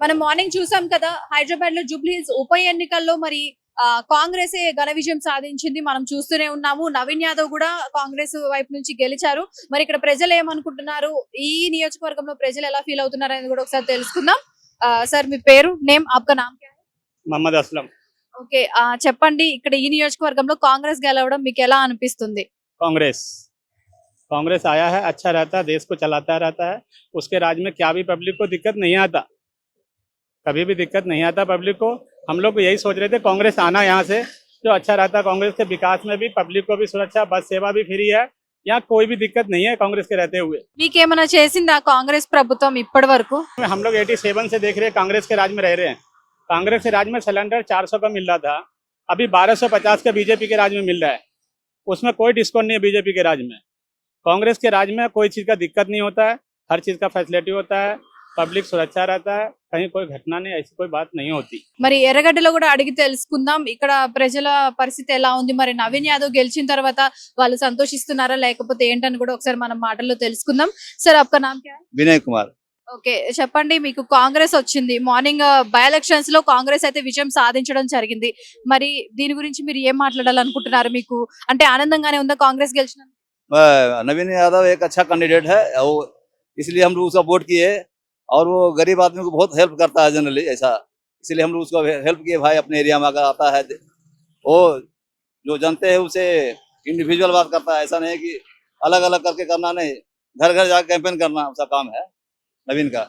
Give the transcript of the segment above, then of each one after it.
మనం మార్నింగ్ చూసాం కదా హైదరాబాద్ లో జూబ్లీ హిల్స్ ఉప ఎన్నికల్లో మరి ఆ, కాంగ్రెస్ ఘన విజయం సాధించింది మనం చూస్తూనే ఉన్నాము నవీన్ యాదవ్ కూడా కాంగ్రెస్ వైపు నుంచి గెలిచారు మరి ఇక్కడ ప్రజలు ఏమనుకుంటున్నారు ఈ నియోజకవర్గంలో ప్రజలు ఎలా ఫీల్ అవుతున్నారు అనేది కూడా ఒకసారి తెలుసుకుందాం ఆ, సార్ మీ పేరు నేమ్ ఆప్కా నామ్ క్యా హై? मोहम्मद असलम ఓకే ఆ, చెప్పండి ఇక్కడ ఈ నియోజకవర్గంలో కాంగ్రెస్ గెలవడం మీకు ఎలా అనిపిస్తుంది कांग्रेस कांग्रेस आया है अच्छा रहता है देश को चलाता रहता है उसके राज में क्या भी पब्लिक को दिक्कत नहीं आता कभी भी दिक्कत नहीं आता पब्लिक को हम लोग यही सोच रहे थे कांग्रेस आना यहाँ से जो अच्छा रहता कांग्रेस के विकास में भी पब्लिक को भी सुरक्षा बस सेवा भी फ्री है यहाँ कोई भी दिक्कत नहीं है कांग्रेस के रहते हुए మీకేమైనా చేసిందా కాంగ్రెస్ ప్రభుత్వం ఇప్పటి వరకు हम लोग 87 से देख रहे हैं कांग्रेस के राज में रह रहे हैं कांग्रेस के राज में सिलेंडर 400 का मिल रहा था अभी 1250 का बीजेपी के राज में मिल रहा है उसमें कोई डिस्काउंट नहीं है बीजेपी के राज में कांग्रेस के राज में कोई चीज़ का दिक्कत नहीं होता है हर चीज़ का फैसिलिटी होता है पब्लिक सुरक्षा रहता है कहीं कोई घटना नहीं ऐसी कोई बात नहीं होती మరి ఎర్రగడ్డలో కూడా అడిగి తెలుసుకుందాం ఇక్కడ ప్రజల పరిస్థితి ఎలా ఉంది మరి నవీన్ యాదవ్ గెలిచిన తర్వాత వాళ్ళు సంతోషిస్తున్నారా లేకపోతే ఏంటని కూడా ఒకసారి మనం మాటల్లో తెలుసుకుందాం సార్ आपका नाम क्या है వినయ్ కుమార్ ఓకే చెప్పండి మీకు కాంగ్రెస్ వచ్చింది మార్నింగ్ బై ఎలక్షన్స్ లో కాంగ్రెస్ అయితే విజయం సాధించడం జరిగింది మరి దీని గురించి మీరు ఏం మాట్లాడాలనుకుంటున్నారు మీకు అంటే ఆనందంగానే ఉందా కాంగ్రెస్ గెలిచిన अ, नवीन यादव एक अच्छा कैंडिडेट है और इसलिए हम लोग उसका वोट किए और वो गरीब आदमी को बहुत हेल्प करता है जनरली ऐसा। इसलिए हम लोग उसको हेल्प किए, भाई अपने एरिया में अगर आता है वो जो जनते हैं उसे इंडिविजुअल बात करता है, ऐसा नहीं कि अलग अलग करके करना नहीं। घर घर जाकर कैंपेन करना उसका काम है, नवीन का।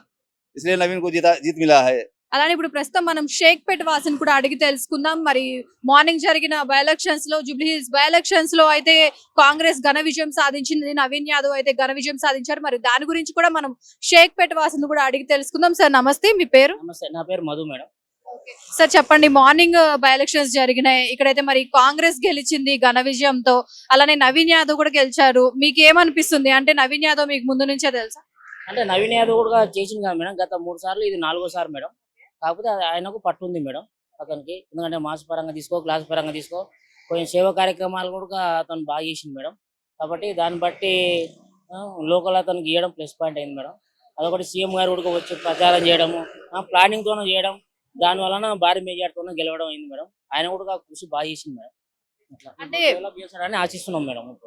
इसलिए नवीन को जीता, जीत मिला है। అలానే ఇప్పుడు ప్రస్తుతం మనం షేక్పేట్ వాసిని కూడా అడిగి తెలుసుకుందాం. మరి మార్నింగ్ జరిగిన బై ఎలక్షన్స్లో జూబ్లీ హిల్స్ బై ఎలక్షన్స్లో అయితే కాంగ్రెస్ ఘన విజయం సాధించింది. నవీన్ యాదవ్ అయితే ఘన విజయం సాధించారు. మరి దాని గురించి కూడా మనం షేక్పేట్ వాసిని కూడా అడిగి తెలుసుకుందాం. సార్ నమస్తే. మీ పేరు? నమస్తే. నా పేరు మధు మేడం. సార్ చెప్పండి. మార్నింగ్ బై ఎలక్షన్స్ జరిగినాయి. ఇక్కడైతే మరి కాంగ్రెస్ గెలిచింది ఘన విజయంతో. అలానే నవీన్ యాదవ్ కూడా గెలిచారు. మీకు ఏమనిపిస్తుంది అంటే నవీన్ యాదవ్ మీకు ముందు నుంచే తెలుసా? అంటే నవీన్ యాదవ్ కూడా చేసింది కదా మేడం. గత మూడు సార్లు ఇది నాలుగోసారి మేడం. కాకపోతే ఆయనకు పట్టు ఉంది మేడం అతనికి. ఎందుకంటే మాస్ పరంగా తీసుకో క్లాస్ పరంగా తీసుకో. కొంచెం సేవా కార్యక్రమాలు కూడా అతను బాగా చేసింది మేడం. కాబట్టి దాన్ని బట్టి లోకల్ అతనికి ఇవ్వడం ప్లస్ పాయింట్ అయింది మేడం. అదొకటి సీఎం గారు కూడా వచ్చి ప్రచారం చేయడము ప్లానింగ్ తోనే చేయడం దాని వలన భారీ మెజార్టీతోనే గెలవడం అయింది మేడం. ఆయన కూడా కృషి బాగా చేసింది మేడం. అంటే- ఆశిస్తున్నాం మేడం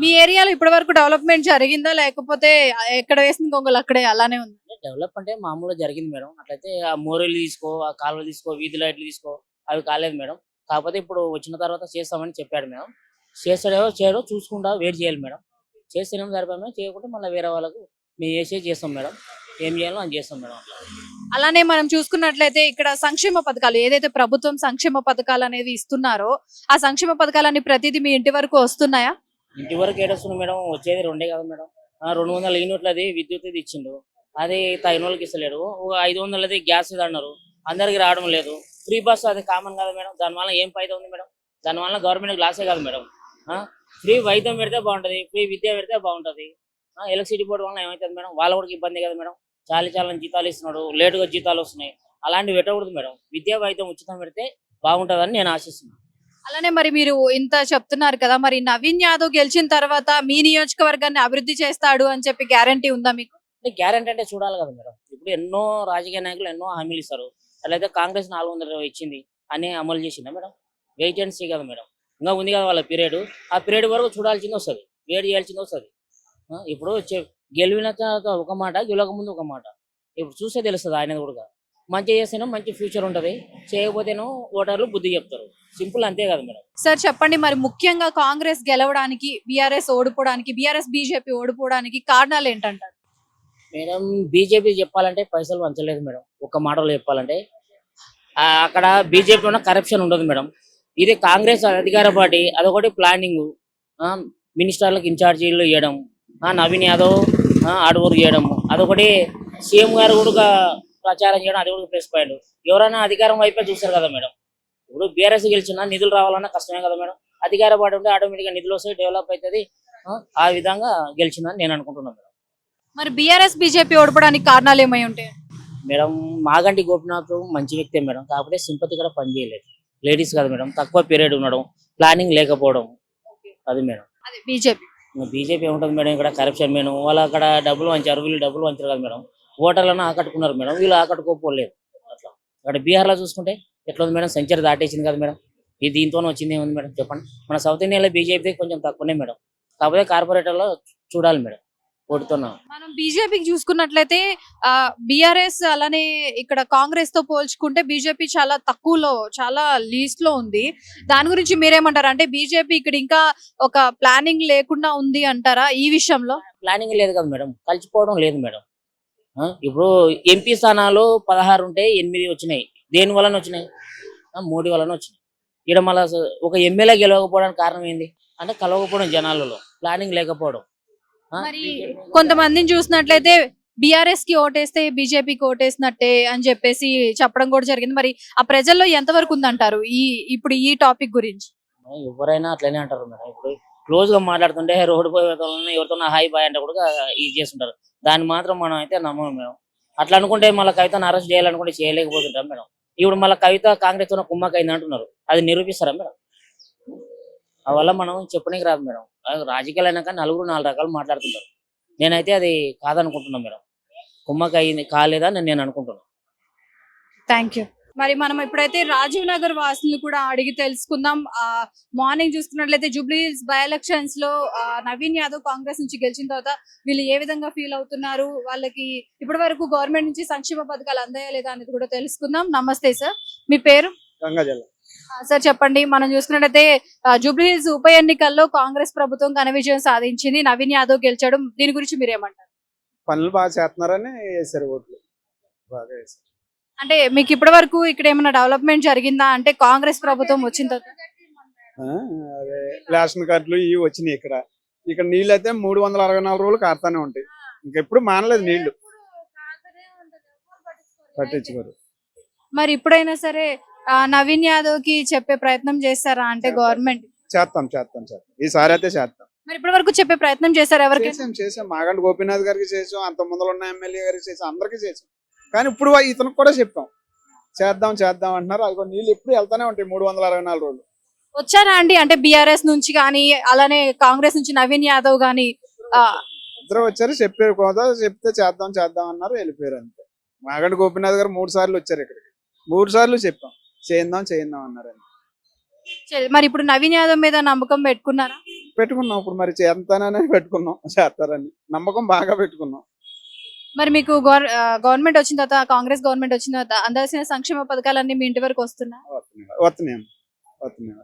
మీ ఏరియాలో ఇప్పటి వరకు డెవలప్మెంట్ జరిగిందా? లేకపోతే ఎక్కడ వేసిన గొంగలు అక్కడే అలానే ఉంది? డెవలప్ అంటే మామూలుగా జరిగింది మేడం. అట్లయితే ఆ మోరీలు తీసుకో ఆ కాలువలు తీసుకో వీధి లైట్లు తీసుకో అవి కాలేదు మేడం. కాకపోతే ఇప్పుడు వచ్చిన తర్వాత చేస్తామని చెప్పాడు మేడం. చేస్తాడో చేయడో చూసుకుంటా వెయిట్ చేయాలి మేడం. చేస్తేనేమో సరిపోయి మేడం. చేయకుంటే మళ్ళీ వేరే వాళ్ళకు మేము చేసే చేస్తాం మేడం. ఏం చేయాలో అని చేస్తాం మేడం. అలానే మనం చూసుకున్నట్లయితే ఇక్కడ సంక్షేమ పథకాలు ఏదైతే ప్రభుత్వం సంక్షేమ పథకాలు అనేవి ఇస్తున్నారో ఆ సంక్షేమ పథకాలన్నీ ప్రతిదీ మీ ఇంటి వరకు వస్తున్నాయా? ఇంటి వరకు ఏడొస్తుంది మేడం. వచ్చేది రెండే కదా మేడం. రెండు వందల యూనిట్లది విద్యుత్ ఇది ఇచ్చిండు. అది తగిన వాళ్ళకి ఇస్తలేడు ఒక ఐదు వందలది గ్యాస్ ఇది అన్నారు. అందరికి రావడం లేదు. ఫ్రీ బస్ అది కామన్ కదా మేడం. దానివల్ల ఏం ఫైదా ఉంది మేడం? దానివల్ల గవర్నమెంట్ లాసే కాదు మేడం. ఫ్రీ వైద్యం పెడితే బాగుంటది. ఫ్రీ విద్య పెడితే బాగుంటది. ఎలక్ట్రిసిటీ బోర్డు వల్ల ఏమవుతుంది మేడం? వాళ్ళ కూడా ఇబ్బంది కదా మేడం. చాలి చాలని జీతాలు ఇస్తున్నాడు. లేటుగా జీతాలు వస్తున్నాయి. అలాంటివి పెట్టకూడదు మేడం. విద్యా వైద్యం ఉచితం పెడితే బాగుంటుందని నేను ఆశిస్తున్నాను అలానే మరి మీరు ఇంత చెప్తున్నారు కదా మరి నవీన్ యాదవ్ గెలిచిన తర్వాత మీ నియోజకవర్గాన్ని అభివృద్ధి చేస్తాడు అని చెప్పి గ్యారంటీ ఉందా మీకు? అంటే గ్యారంటీ అంటే చూడాలి కదా మేడం. ఇప్పుడు ఎన్నో రాజకీయ నాయకులు ఎన్నో హామీలు ఇస్తారు. అలాగే కాంగ్రెస్ నాలుగు వందల ఇరవై ఇచ్చింది అని అమలు చేసిందా మేడం? వెయిట్ అండ్ సీ కదా మేడం. ఇంకా ఉంది కదా వాళ్ళ పీరియడ్ ఆ పీరియడ్ వరకు చూడాల్సింది వస్తుంది. వేడి చేయాల్సింది వస్తుంది. ఇప్పుడు చె- గెలివిన తర్వాత ఒక మాట గెలవక ముందు ఒక మాట. ఇప్పుడు చూస్తే తెలుస్తుంది ఆయన కూడా. మంచి చేస్తేనో మంచి ఫ్యూచర్ ఉంటుంది. చేయకపోతేనో ఓటర్లు బుద్ధి చెప్తారు. సింపుల్ అంతే కదా మేడం. సార్ చెప్పండి మరి ముఖ్యంగా కాంగ్రెస్ గెలవడానికి బీఆర్ఎస్ ఓడిపోవడానికి బీఆర్ఎస్ బీజేపీ ఓడిపోవడానికి కారణాలు ఏంటంటారు? మేడం బీజేపీ చెప్పాలంటే పైసలు వంచలేదు మేడం. ఒక మాటలో చెప్పాలంటే. ఆ, అక్కడ బీజేపీ ఉన్న కరప్షన్ ఉండదు మేడం. ఇది కాంగ్రెస్ అధికార పార్టీ అదొకటి ప్లానింగ్ మినిస్టర్లకు ఇన్ఛార్జీలు ఇవ్వడం నవీన్ యాదవ్ ఆడవరు చేయడం అదొకటి సీఎం గారు కూడా ప్రచారం చేయడం అది కూడా ప్రెస్ పాయింట్. ఎవరైనా అధికారం వైపే చూస్తారు కదా మేడం. ఇప్పుడు బీఆర్ఎస్ గెలిచినా నిధులు రావాలన్నా కష్టమే కదా మేడం. అధికార పార్టీ ఉంటే ఆటోమేటిక్గా నిధులు వస్తాయి డెవలప్ అవుతుంది. ఆ, ఆ విధంగా గెలిచిందని నేను అనుకుంటున్నాను మేడం. మరి బీఆర్ఎస్ బీజేపీ ఓడిపోవడానికి కారణాలు ఏమై ఉంటాయి? మేడం మాగంటి గోపినాథ్ మంచి వ్యక్తే మేడం. కాకపోతే సింపతి కూడా పనిచేయలేదు లేడీస్ కదా మేడం. తక్కువ పీరియడ్ ఉండడం ప్లానింగ్ లేకపోవడం. అది మేడం. అదే బీజేపీ బీజేపీ ఏముంటుంది మేడం? ఇక్కడ కరప్షన్ మేడం. వాళ్ళు అక్కడ డబ్బులు వంచారు వీళ్ళు డబ్బులు వంచారు కదా మేడం. ఓటర్లను ఆకట్టుకున్నారు మేడం. వీళ్ళు ఆకట్టుకోపోలేదు. అట్లా. అక్కడ బీహార్లో చూసుకుంటే ఎట్లా ఉంది మేడం? సెంచరీ దాటేసింది కదా మేడం. ఇది దీంతోనే వచ్చింది ఏముంది మేడం? చెప్పండి. మన సౌత్ ఇండియాలో బీజేపీ కొంచెం తక్కువనే మేడం. కాకపోతే కార్పొరేటర్లో చూడాలి మేడం. ఓటుతున్నాం మనం బీజేపీకి చూసుకున్నట్లయితే బిఆర్ఎస్ అలానే ఇక్కడ కాంగ్రెస్తో పోల్చుకుంటే బీజేపీ చాలా తక్కువలో చాలా లీస్ట్లో ఉంది. దాని గురించి మీరేమంటారు? అంటే బీజేపీ ఇక్కడ ఇంకా ఒక ప్లానింగ్ లేకుండా ఉంది అంటారా ఈ విషయంలో? ప్లానింగ్ లేదు కదా మేడం. కలిసిపోవడం లేదు మేడం. ఇప్పుడు ఎంపీ స్థానాలు పదహారు ఉంటే ఎనిమిది వచ్చినాయి. దేని వలన వచ్చినాయి? మోడీ వలన వచ్చినాయి. ఇక్కడ మళ్ళీ ఒక ఎమ్మెల్యే గెలవకపోవడానికి కారణం ఏంది? అంటే కలవకపోవడం జనాలలో. ప్లానింగ్ లేకపోవడం. మరి కొంతమందిని చూసినట్లయితే బీఆర్ఎస్కి ఓటేస్తే బీజేపీకి ఓటేసినట్టే అని చెప్పేసి చెప్పడం కూడా జరిగింది. మరి ఆ ప్రజల్లో ఎంతవరకు ఉందంటారు ఈ ఇప్పుడు ఈ టాపిక్ గురించి? ఎవరైనా అట్లనే అంటారు మేడం. ఇప్పుడు క్లోజ్గా మాట్లాడుతుంటే రోడ్డు పోయి ఎవరితో హాయ్ బాయ్ అంటే కూడా ఇది చేస్తుంటారు. దాన్ని మాత్రం మనం అయితే నమ్మం మేడం. అట్లా అనుకుంటే మళ్ళీ కవితను అరెస్ట్ చేయాలనుకుంటే చేయలేకపోతుంటాం మేడం. ఇప్పుడు మళ్ళీ కవిత కాంగ్రెస్తో కుమ్మకైంది అంటున్నారు. అది నిరూపిస్తారా మేడం? ఆ వల్ల మనం చెప్పడానికి రాదు మేడం. రాజకీయాలు అయినాక నలుగురు నాలుగు రకాలు మాట్లాడుతుంటారు. నేనైతే అది కాదనుకుంటున్నాను మేడం. కుమ్మకి అయింది కాలేదా నేను అనుకుంటున్నాను థ్యాంక్ యూ మరి మనం ఇప్పుడైతే రాజీవ్ నగర్ వాసులు కూడా అడిగి తెలుసుకుందాం. మార్నింగ్ చూసుకున్నట్లయితే జూబ్లీ బై ఎలక్షన్స్లో నవీన్ యాదవ్ కాంగ్రెస్ నుంచి గెలిచిన తర్వాత వీళ్ళు ఏ విధంగా ఫీల్ అవుతున్నారు? వాళ్ళకి ఇప్పటి గవర్నమెంట్ నుంచి సంక్షేమ పథకాలు అందాయా లేదా అనేది కూడా తెలుసుకుందాం. నమస్తే సార్. మీ పేరు? సార్ చెప్పండి మనం చూసుకున్నట్లయితే ఆ, జూబ్లీ హిల్స్ ఉప ఎన్నికల్లో కాంగ్రెస్ ప్రభుత్వం ఘన విజయం సాధించింది. నవీన్ యాదవ్ గెలిచడం. దీని గురించి మీరు ఏమంటారు పనులు బాగా చేస్తున్నారని వేసారు ఓట్లు. బాగా వేసారు అంటే మీకు ఇప్పటి వరకు ఇక్కడ ఏమైనా డెవలప్మెంట్ జరిగిందా? అంటే కాంగ్రెస్ ప్రభుత్వం వచ్చిన తర్వాత. రేషన్ కార్డులు ఇవి వచ్చినాయి ఇక్కడ. ఇక్కడ నీళ్ళు అయితే మూడు వందల అరవై నాలుగు రోజులు కారుతానే ఉంటాయి. ఇంకెప్పుడు మానలేదు నీళ్ళు. పట్టించుకోరు మరి ఇప్పుడైనా సరే నవీన్ యాదవ్కి చెప్పే ప్రయత్నం చేస్తారా అంటే గవర్నమెంట్ చేస్తాం చేస్తాం చేస్తాం. ఈసారి అయితే చేస్తాం. మరి ఇప్పటి వరకు చెప్పే ప్రయత్నం చేశారు ఎవరికి? చేసాం చేసాం. మాగంటి గోపీనాథ్ గారికి చేసాం అంత ముందర ఉన్న ఎమ్మెల్యే గారికి చేసాం అందరికీ చేసాం. కానీ ఇప్పుడు ఇతనికి కూడా చెప్పాం. చేద్దాం చేద్దాం అంటున్నారు. అది నీళ్ళు ఎప్పుడు వెళ్తానే ఉంటాయి మూడు వందల అరవై నాలుగు రోజులు. వచ్చారా అండి? అంటే బిఆర్ఎస్ నుంచి కానీ అలానే కాంగ్రెస్ నుంచి నవీన్ యాదవ్ గానీ ఆ, ఇద్దరు వచ్చారు చెప్పారు కదా చెప్తే చేద్దాం చేద్దాం అన్నారు వెళ్ళిపోయారు అంతే. మాగంటి గోపీనాథ్ గారు మూడు సార్లు వచ్చారు ఇక్కడికి. మూడు సార్లు చెప్పాం. చేద్దాం చేద్దాం అన్నారు. మరి ఇప్పుడు నవీన్ యాదవ్ మీద నమ్మకం పెట్టుకున్నారా? పెట్టుకున్నాం. ఇప్పుడు మరి చేస్తానని పెట్టుకున్నాం చేస్తారని. నమ్మకం బాగా పెట్టుకున్నాం. మరి మీకు గవర్- ఆ, గవర్నమెంట్ వచ్చిన తర్వాత కాంగ్రెస్ గవర్నమెంట్ వచ్చిన తర్వాత అందాల్సిన సంక్షేమ పథకాలన్నీ మీ ఇంటి వరకు వస్తున్నా వస్తున్నాయి. వస్తున్నాయి వస్తున్నాయి.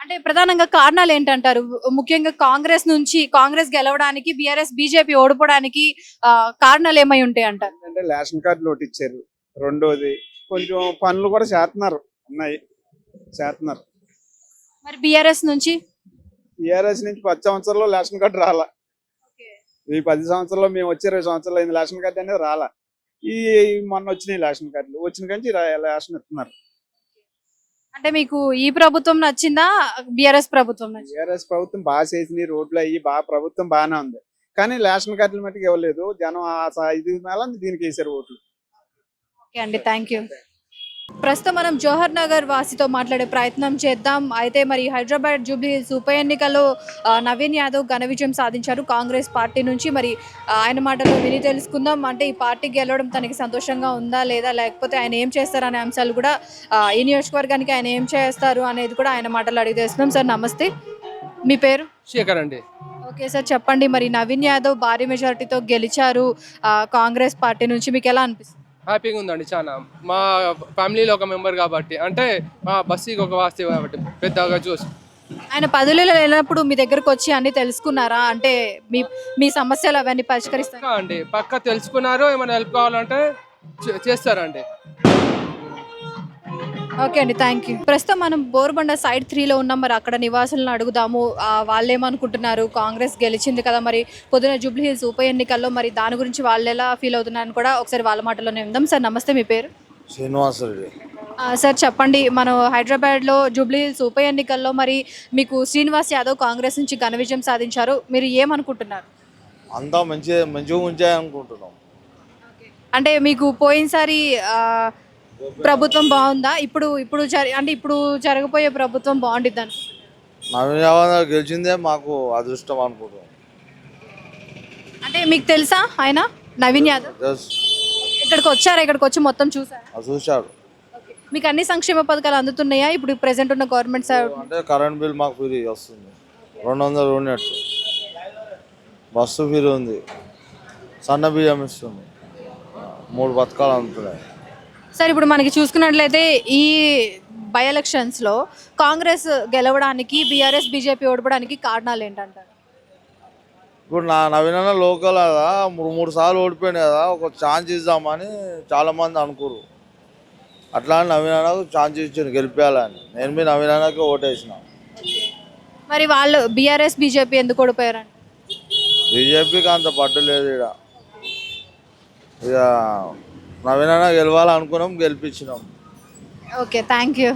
అంటే ప్రధానంగా కారణాలు ఏంటంటారు? ముఖ్యంగా కాంగ్రెస్ నుంచి కాంగ్రెస్ గెలవడానికి బీఆర్ఎస్ బీజేపీ ఓడిపోవడానికి ఆ, కారణాలు ఏమై ఉంటాయి అంటారు ఏంటంటే రేషన్ కార్డులు ఒకటి ఇచ్చారు రెండోది కొంచెం పనులు కూడా చేస్తున్నారు. ఉన్నాయి. చేస్తున్నారు. మరి బీఆర్ఎస్ నుంచి? టీఆర్ఎస్ నుంచి పది సంవత్సరాల్లో రేషన్ కార్డు రాలా. ఈ పది సంవత్సరాల్లో మేము వచ్చే ఇరవై సంవత్సరాలు అయింది రేషన్ కార్డు అనేది రాలా. ఈ మొన్న వచ్చినాయి రేషన్ కార్డులు. వచ్చిన కంచి రేషన్ ఇస్తున్నారు. అంటే మీకు ఈ ప్రభుత్వం నచ్చిందా? బీఆర్ఎస్ ప్రభుత్వం టీఆర్ఎస్ ప్రభుత్వం బాగా చేసింది. రోడ్లు అయ్యి బాగా ప్రభుత్వం బాగానే ఉంది. కానీ రేషన్ కార్డుల మట్టుకు ఇవ్వలేదు. జనం ఇది మేళ దీనికి వేసారు ఓట్లు. ఓకే అండి. థ్యాంక్ ప్రస్తుతం మనం జవహర్ నగర్ వాసితో మాట్లాడే ప్రయత్నం చేద్దాం. అయితే మరి హైదరాబాద్ జూబ్లీ ఉప ఎన్నికల్లో నవీన్ యాదవ్ ఘన విజయం సాధించారు కాంగ్రెస్ పార్టీ నుంచి. మరి ఆయన మాటల్లో విని తెలుసుకుందాం. అంటే ఈ పార్టీ గెలవడం తనకి సంతోషంగా ఉందా లేదా? లేకపోతే ఆయన ఏం చేస్తారు అనే అంశాలు కూడా ఈ నియోజకవర్గానికి ఆయన ఏం చేస్తారు అనేది కూడా ఆయన మాటలు అడిగి తెలుస్తున్నాం సార్ నమస్తే. మీ పేరు? శేఖర్ అండి. ఓకే సార్ చెప్పండి. మరి నవీన్ యాదవ్ భారీ మెజారిటీతో గెలిచారు కాంగ్రెస్ పార్టీ నుంచి మీకు ఎలా అనిపిస్తుంది? హ్యాపీగా ఉందండి చాలా మా ఫ్యామిలీలో ఒక మెంబర్ కాబట్టి అంటే మా బస్సీకి ఒక వాస్తే కాబట్టి పెద్దగా చూసి. ఆయన పదవిలో లేనప్పుడు మీ దగ్గరకు వచ్చి అన్ని తెలుసుకున్నారా? అంటే మీ మీ సమస్యలు అవన్నీ పరిష్కరిస్తారు? అండి. పక్క తెలుసుకున్నారు ఏమైనా హెల్ప్ కావాలంటే చేస్తారండి. ఓకే అండి థ్యాంక్ యూ ప్రస్తుతం మనం బోర్బండ సైడ్ త్రీలో ఉన్నాం మరి అక్కడ నివాసులను అడుగుదాము. ఆ, వాళ్ళు ఏమనుకుంటున్నారు కాంగ్రెస్ గెలిచింది కదా మరి పొద్దున జూబ్లీ హిల్స్ ఉప ఎన్నికల్లో మరి దాని గురించి వాళ్ళు ఎలా ఫీల్ అవుతున్నారని కూడా ఒకసారి వాళ్ళ మాటలోనే ఉందాం. సార్ నమస్తే మీ పేరు? శ్రీనివాసరెడ్డి సార్ చెప్పండి మనం హైదరాబాద్లో జూబ్లీ హిల్స్ ఉప ఎన్నికల్లో మరి మీకు శ్రీనివాస్ యాదవ్ కాంగ్రెస్ నుంచి ఘన విజయం సాధించారు. మీరు ఏమనుకుంటున్నారు? అంతా మంచి మంచిగా ఉంచాయి అనుకుంటున్నాం అంటే మీకు పోయినసారి ప్రభుత్వం బాగుందా? ఇప్పుడు ఇప్పుడు అంటే ఇప్పుడు జరగబోయే ప్రభుత్వం బాగుండిద్ది అని నవీన్ గెలిచిందే మాకు అదృష్టం అనుకుంటున్నాం. అంటే మీకు తెలుసా ఆయన? నవీన్ యాదవ్? ఇక్కడికి వచ్చారా? ఇక్కడికి వచ్చి మొత్తం చూసారా? అది చూశాడు. మీకు అన్ని సంక్షేమ పథకాలు అందుతున్నాయా? ఇప్పుడు ప్రెసెంట్ ఉన్న గవర్నమెంట్ అంటే కరెంట్ బిల్ మాకు ఫ్రీ వస్తుంది. రెండు వందలు యూనిట్స్ బస్సు ఫ్రీ ఉంది. సన్న బియ్యం ఇస్తుంది. మూడు పథకాలు అందుతున్నాయి. సార్ ఇప్పుడు మనకి చూసుకున్నట్లయితే ఈ బై ఎలక్షన్స్లో కాంగ్రెస్ గెలవడానికి బీఆర్ఎస్ బీజేపీ ఓడిపోవడానికి కారణాలు ఏంటంటారు? ఇప్పుడు నా నవీన లోకల్ కదా మూడు మూడు సార్లు ఓడిపోయింది కదా ఒక ఛాన్స్ ఇద్దామని చాలా మంది అనుకోరు. అట్లా నవీనకు ఛాన్స్ ఇచ్చింది గెలిపేయాలని. నేను మీ నవీనకి ఓటేసిన. మరి వాళ్ళు బీఆర్ఎస్ బీజేపీ ఎందుకు ఓడిపోయారంట? బీజేపీకి అంత పట్టు లేదు ఇక ఇక నవీన గెలవాలనుకున్నాం గెలిపించినాం. Okay thank you